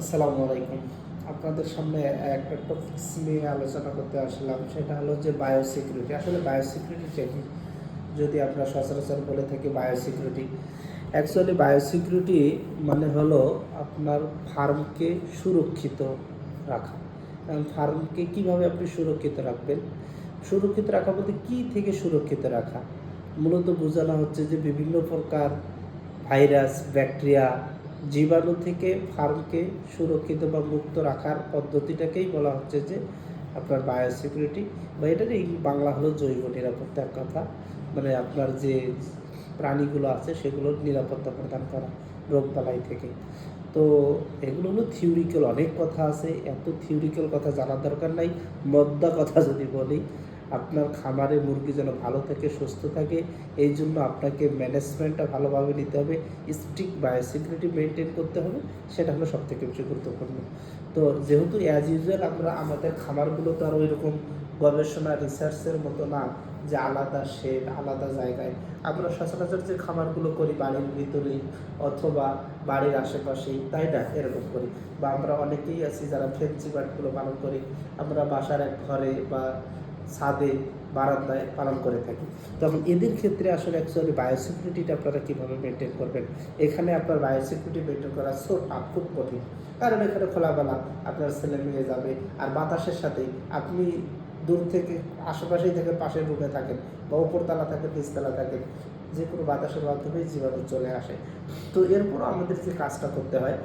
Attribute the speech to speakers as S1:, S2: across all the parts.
S1: আসসালামু আলাইকুম। আপনাদের সামনে একটা টপিক্স নিয়ে আলোচনা করতে আসলাম, সেটা হলো যে বায়োসিকিউরিটি আসলে বায়োসিকিউরিটি কি? যদি আমরা সচরাচর বলে থাকি বায়োসিকিউরিটি অ্যাকচুয়ালি বায়োসিকিউরিটি মানে হলো আপনার ফার্মকে সুরক্ষিত রাখা। ফার্মকে কীভাবে আপনি সুরক্ষিত রাখবেন? সুরক্ষিত রাখা বলতে কী থেকে সুরক্ষিত রাখা? মূলত বোঝানো হচ্ছে যে বিভিন্ন প্রকার ভাইরাস, ব্যাকটেরিয়া জীবাণু থেকে ফার্মকে সুরক্ষিত বা মুক্ত রাখার পদ্ধতিটাকেই বলা হচ্ছে যে আপনার বায়োসিকিউরিটি। বা এটার এই বাংলা হলো জৈব নিরাপত্তার কথা। মানে আপনার যে প্রাণীগুলো আছে সেগুলোর নিরাপত্তা প্রদান করা রোগবালাই থেকে। তো এগুলো হলো থিওরিক্যাল অনেক কথা আছে। এত থিওরিক্যাল কথা জানার দরকার নাই। মদ্দা কথা যদি বলি আপনার খামারে মুরগি যেন ভালো থাকে, সুস্থ থাকে, এই জন্য আপনাকে ম্যানেজমেন্টটা ভালোভাবে নিতে হবে। স্ট্রিক্ট বায়োসিকিউরিটি মেনটেন করতে হবে, সেটা হলো সব থেকে বেশি গুরুত্বপূর্ণ। তো যেহেতু অ্যাজ ইউজুয়াল আমরা, আমাদের খামারগুলো তো আর ওই রকম গবেষণা রিসার্চের মতো না, যে আলাদা শেড আলাদা জায়গায়। আমরা সচরাচর যে খামারগুলো করি বাড়ির ভিতরেই অথবা বাড়ির আশেপাশেই, তাই না? এরকম করি। বা আমরা অনেকেই আছি যারা ফেন্সি বার্ডগুলো পালন করি। আমরা বাসার এক ঘরে বা ছাদে বারান্দায় পালন করে থাকি। তখন এদের ক্ষেত্রে আসলে অ্যাকচুয়ালি বায়োসিকিউরিটিটা আপনারা কীভাবে মেনটেন করবেন? এখানে আপনার বায়োসিকিউরিটি মেনটেন করা সো খুব কঠিন। কারণ এখানে খোলাবেলা আপনার ছেলে মেয়ে যাবে আর বাতাসের সাথেই আপনি দূর থেকে, আশেপাশেই থেকে পাশের রুমে থাকেন বা উপরতলা থাকেন, নিচতলা থাকেন যে কোনো বাতাসের মাধ্যমেই জীবাণু চলে আসে। তো এরপরও আমাদের যে কাজটা করতে হয়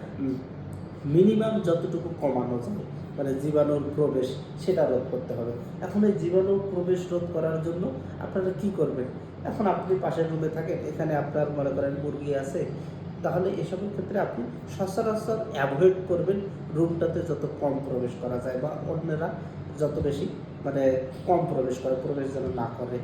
S1: মিনিমাম যতটুকু কমানো যায় মানে জীবাণুর প্রবেশ সেটা রোধ করতে হবে। এখন এই জীবাণু প্রবেশ রোধ করার জন্য আপনারা কি করবেন? এখন আপনি পাশের রুমে থাকেন, এখানে আপনার মনে করেন মুরগি আছে, তাহলে এসবের ক্ষেত্রে আপনি সচরাচর অ্যাভয়েড করবেন রুমটাতে যত কম প্রবেশ করা যায় বা অন্যরা যত বেশি মানে কম প্রবেশ করে, প্রবেশ যেন না করে।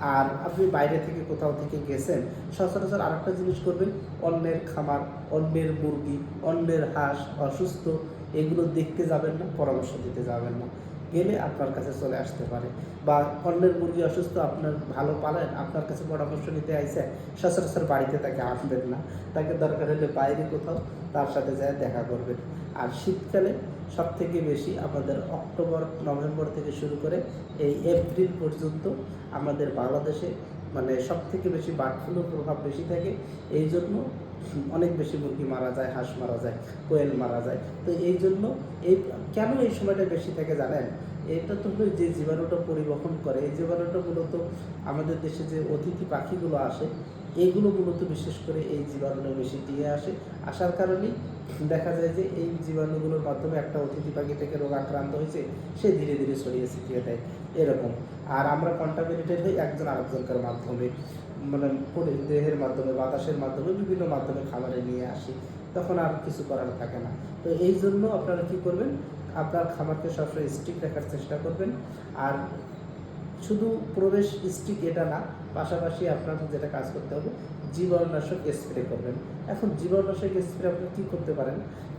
S1: আর আপনি বাইরে থেকে কোথাও থেকে গেছেন, সচরাচর আরেকটা জিনিস করবেন, অন্যের খামার, অন্যের মুরগি, অন্যের হাঁস অসুস্থ, এগুলো দেখতে যাবেন না, পরামর্শ দিতে যাবেন না। গেলে আপনার কাছে চলে আসতে পারে। বা অন্যের মুরগি অসুস্থ, আপনার ভালো পালেন, আপনার কাছে পরামর্শ নিতে আইসে, সচরাচর বাড়িতে তাকে আসবেন না। তাকে দরকার হলে বাইরে কোথাও তার সাথে যায় দেখা করবেন। আর শীতকালে সব থেকে বেশি আমাদের অক্টোবর, নভেম্বর থেকে শুরু করে এই এপ্রিল পর্যন্ত আমাদের বাংলাদেশে মানে সব থেকে বেশি বার্ড ফ্লুর প্রভাব বেশি থাকে। এই জন্য অনেক বেশি মুরগি মারা যায়, হাঁস মারা যায়, কোয়েল মারা যায়। তো এই জন্য এই কেন এই সময়টা বেশি থাকে জানেন? এটা তো হলো যে জীবাণুটা পরিবহন করে। এই জীবাণুটা মূলত আমাদের দেশে যে অতিথি পাখিগুলো আসে এইগুলো মূলত বিশেষ করে এই জীবাণুটা বেশি দিয়ে আসে। আসার কারণেই দেখা যায় যে এই জীবাণুগুলোর মাধ্যমে একটা অতিথি পাখি থেকে রোগ আক্রান্ত হয়েছে, সে ধীরে ধীরে ছড়িয়ে ছিটিয়ে দেয়। এরকম। আর আমরা কন্টামিনেটেড হই একজন আরেকজনকার মাধ্যমে। মানে দেহের মাধ্যমে, বাতাসের মাধ্যমে, বিভিন্ন মাধ্যমে খাবারে নিয়ে আসি। তখন আর কিছু করার থাকে না। তো এই জন্য আপনারা কি করবেন? আপনার খামারকে সবসময় স্টিক রাখার চেষ্টা করবেন। আর শুধু প্রবেশ স্টিক এটা না, পাশাপাশি আপনার যেটা কাজ করতে হবে, জীবাণুনাশক স্প্রে করবেন। এখন জীবাণুনাশক স্প্রে আপনি কী করতে পারেন?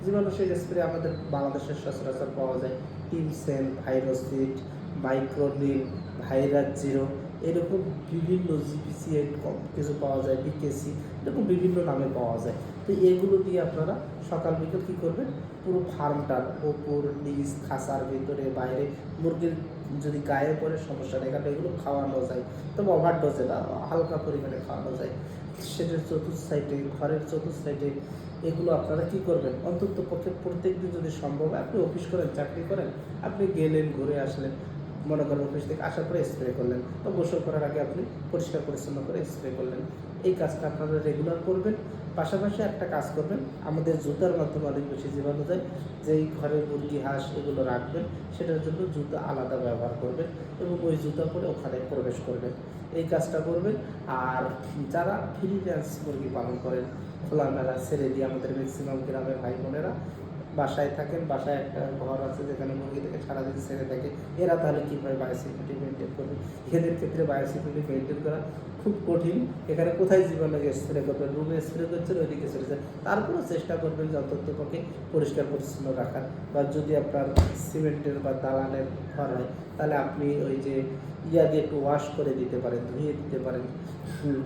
S1: জীবাণুনাশক স্প্রে আমাদের বাংলাদেশের সচরাচর পাওয়া যায় টিমসেন ভাইরোসিট মাইক্রোনিল, ভাইরাস জিরো, এরকম বিভিন্ন জিপিসি কিছু পাওয়া যায়, বিকেসি, এরকম বিভিন্ন নামে পাওয়া যায়। তো এগুলো দিয়ে আপনারা সকাল বিকেল কী করবেন? পুরো ফার্মটার ওপর, নিচ খাসার ভিতরে, বাইরে, মুরগির যদি গায়ে পড়ে সমস্যা নেই, কারণ এগুলো খাওয়ানো যায়। তবে ওভার ডোজে না, হালকা পরিমাণে খাওয়ানো যায়। সেটার চতুর্থ সাইডে ঘরের চতুর্থ সাইডে এগুলো আপনারা কি করবেন? অন্তত পক্ষে প্রত্যেক দিন যদি সম্ভব আপনি অফিস করেন, চাকরি করেন, আপনি গেলেন, ঘুরে আসলেন। মনে করেন অফিস থেকে আসার পরে স্প্রে করলেন বা গোসল করার আগে আপনি পরিষ্কার পরিচ্ছন্ন করে স্প্রে করলেন। এই কাজটা আপনারা রেগুলার করবেন, পাশাপাশি একটা কাজ করবেন, আমাদের জুতার মাধ্যমে অনেক বেশি জীবাণু যায় যেই ঘরের মুরগি, হাঁস এগুলো রাখবেন, সেটার জন্য জুতা আলাদা ব্যবহার করবেন এবং ওই জুতা পরে ওখানে প্রবেশ করবেন। এই কাজটা করবেন, আর যারা ফ্রিল্যান্স মুরগি পালন করেন খোলামেলা ছেড়ে দিয়ে আমাদের ম্যাক্সিমাম গ্রামের ভাই বোনেরা বাসায় থাকেন, বাসায় একটা ঘর আছে যেখানে মুরগি থেকে সারাদিন ছেড়ে থাকে। এরা তাহলে কীভাবে বায়োসিকিউরিটি মেনটেন করবে? এদের ক্ষেত্রে বায়োসিকিউরিটি মেনটেন করা খুব কঠিন। এখানে কোথায় জীবাণুকে স্প্রে করবেন রুমে স্প্রে করছেন, ওইদিকে যায় তারপরেও চেষ্টা করবেন যে অন্তত পক্ষে পরিষ্কার পরিচ্ছন্ন রাখার। বা যদি আপনার সিমেন্টের বা দালানের ঘর হয়, তাহলে আপনি ওই যে ইয়া দিয়ে একটু ওয়াশ করে দিতে পারেন, ধুয়ে দিতে পারেন।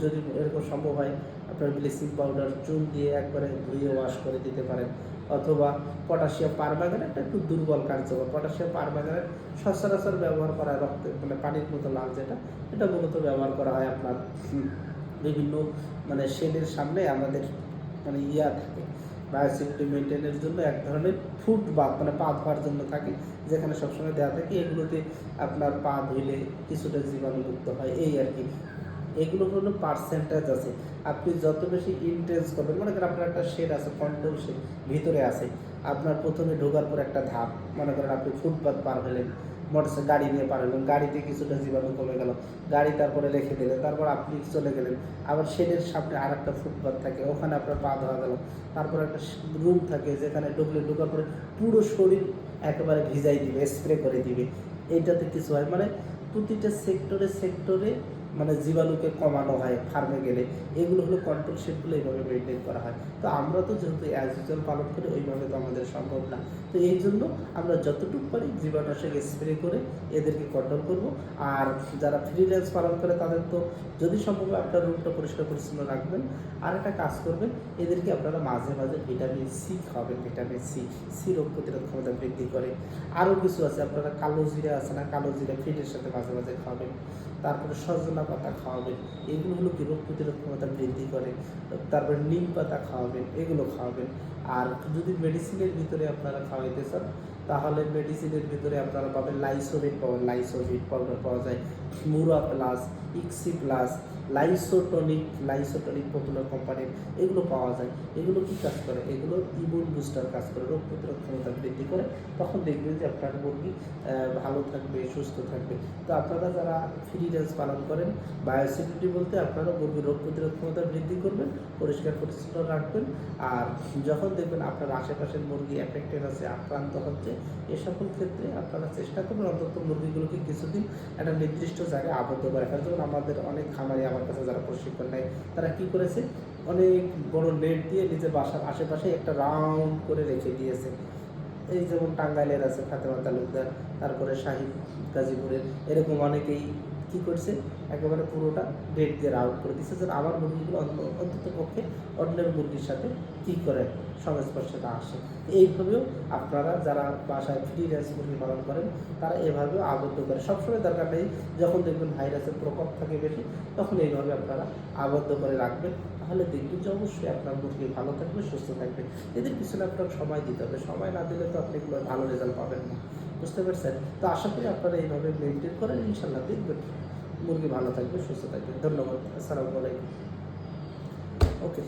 S1: যদি এরকম সম্ভব হয়, আপনার ব্লিচিং পাউডার, চুন দিয়ে একবারে ধুয়ে ওয়াশ করে দিতে পারেন। অথবা পটাশিয়াম পারম্যাঙ্গানেট একটু দুর্বল কার্যকর। পটাশিয়াম পারম্যাঙ্গানেট সচরাচর ব্যবহার করা রক্তে মানে পানির মতো লাল যেটা, এটা মূলত ব্যবহার করা হয় আপনার বিভিন্ন মানে শেডের সামনে আমাদের মানে ইয়া থাকে বায়োসিকিউরিটি মেনটেনের জন্য এক ধরনের ফুট বাথ মানে পা ধোয়ার জন্য থাকে, যেখানে সবসময় দেওয়া থাকে, এগুলোতে আপনার পা ধুইলে কিছুটা জীবাণুমুক্ত হয়, এই আর কি। এগুলো হলো পার্সেন্টেজ আছে। আপনি যত বেশি ইন্টেন্স করবেন, মনে করেন আপনার একটা শেড আছে কন্ট্রোল শেড ভিতরে আছে, আপনার প্রথমে ঢোকার পর একটা ধাপ, মনে করেন আপনি ফুটপাথ পার হলেন, মোটরসাইকেল গাড়ি নিয়ে পার হলেন, গাড়িতে কিছুটা জীবাণু কমে গেল, গাড়ি তারপরে রেখে দিলেন, তারপর আপনি চলে গেলেন, আবার শেডের সামনে আর একটা ফুটপাথ থাকে, ওখানে আপনার পা ধোয়া গেল, তারপর একটা রুম থাকে, যেখানে ঢুকলে ঢোকার পরে পুরো শরীর একেবারে ভিজাই দিবে স্প্রে করে দিবে এইটাতে কিছু হয় মানে প্রতিটা সেক্টরে সেক্টরে মানে জীবাণুকে কমানো হয়, ফার্মে গেলে। এগুলো হলো কন্ট্রোল শেপগুলো এইভাবে মেনটেন করা হয়। তো আমরা তো যেহেতু অ্যাজ ইউজুয়াল পালন করি, ওইভাবে তো আমাদের সম্ভব না। তো এই জন্য আমরা যতটুকু পারি জীবাণুনাশক স্প্রে করে এদেরকে কন্ট্রোল করব। আর যারা ফ্রিল্যান্স পালন করে, তাদের তো যদি সম্ভব আপনার রুমটা পরিষ্কার পরিচ্ছন্ন রাখবেন। আর একটা কাজ করবেন, এদেরকে আপনারা মাঝে মাঝে ভিটামিন সি খাওয়াবেন ভিটামিন সি সি রোগ প্রতিরোধ ক্ষমতা বৃদ্ধি করে। আরও কিছু আছে, আপনারা কালো জিরা আছে না, কালো জিরা ফিডের সাথে মাঝে মাঝে খাওয়াবেন। তারপরে সজনা পাতা খাওয়াবেন। এগুলো হলো কি? রোগ প্রতিরোধ ক্ষমতা বৃদ্ধি করে। তারপর নিম পাতা খাওয়াবেন, এগুলো খাওয়াবেন। আর যদি মেডিসিনের ভিতরে আপনারা খাওয়াইতে চান, তাহলে মেডিসিনের ভিতরে আপনারা পাবেন লাইসোভিট পাবেন লাইসোভিট পাউডার পাওয়া যায়। মুরা প্লাস ইক্সি প্লাস লাইসোটনিক লাইসোটনিক পপুলার কোম্পানির এগুলো পাওয়া যায়। এগুলো কি কাজ করে? এগুলো ইমিউন বুস্টার কাজ করে, রোগ প্রতিরোধ ক্ষমতা বৃদ্ধি করে। তখন দেখবেন যে আপনার মুরগি ভালো থাকবে, সুস্থ থাকবে। তো আপনারা যারা ফ্রি রেঞ্জ পালন করেন, বায়োসিকিউরিটি বলতে আপনারা মুরগির রোগ প্রতিরোধ ক্ষমতা বৃদ্ধি করবেন, পরিষ্কার পরিচ্ছন্ন রাখবেন। আর যখন দেখবেন আপনার আশেপাশের মুরগি অ্যাফেক্টেড আছে, আক্রান্ত হচ্ছে, এ সকল ক্ষেত্রে আপনারা চেষ্টা করবেন অন্তত মুরগিগুলোকে কিছুদিন একটা নির্দিষ্ট জায়গায় আবদ্ধ করে রাখার যেমন আমাদের অনেক খামারি আমার কাছে যারা প্রশিক্ষণ নেয়, তারা কি করেছে? অনেক বড় নেট দিয়ে নিজের বাসার আশেপাশে একটা রাউন্ড করে রেখে দিয়েছে। এই যেমন টাঙ্গাইলের আছে ফাতেমা তালুকদার, তারপরে শাহিদ গাজীপুরের, এরকম অনেকেই কি করছে? একেবারে পুরোটা ডেট দিয়ে আউট করে দিচ্ছে যেন আমার মুরগিগুলো অন্ত- অন্তত পক্ষে অন্যের মুরগির সাথে কি করে সংস্পর্শে আসে। এইভাবেও আপনারা যারা বাসায় ফ্রি রেঞ্জ মুরগি পালন করেন, তারা এভাবেও আবদ্ধ করে। সবসময় দরকার নেই, যখন দেখবেন ভাইরাসের প্রকোপ থাকে বেশি, তখন এইভাবে আপনারা আবদ্ধ করে রাখবেন। তাহলে দেখবেন যে অবশ্যই আপনার মুরগি ভালো থাকবে, সুস্থ থাকবে। এদের পিছনে আপনার সময় দিতে হবে। সময় না দিলে তো আপনি এগুলো ভালো রেজাল্ট পাবেন না। বুঝতে পারছেন? তো আশা করি আপনারা এইভাবে মেনটেন করেন ইনশাল্লাহ দেখবেন মুরগি ভালো থাকবে, সুস্থ থাকবে। ধন্যবাদ। আসসালামু আলাইকুম। ওকে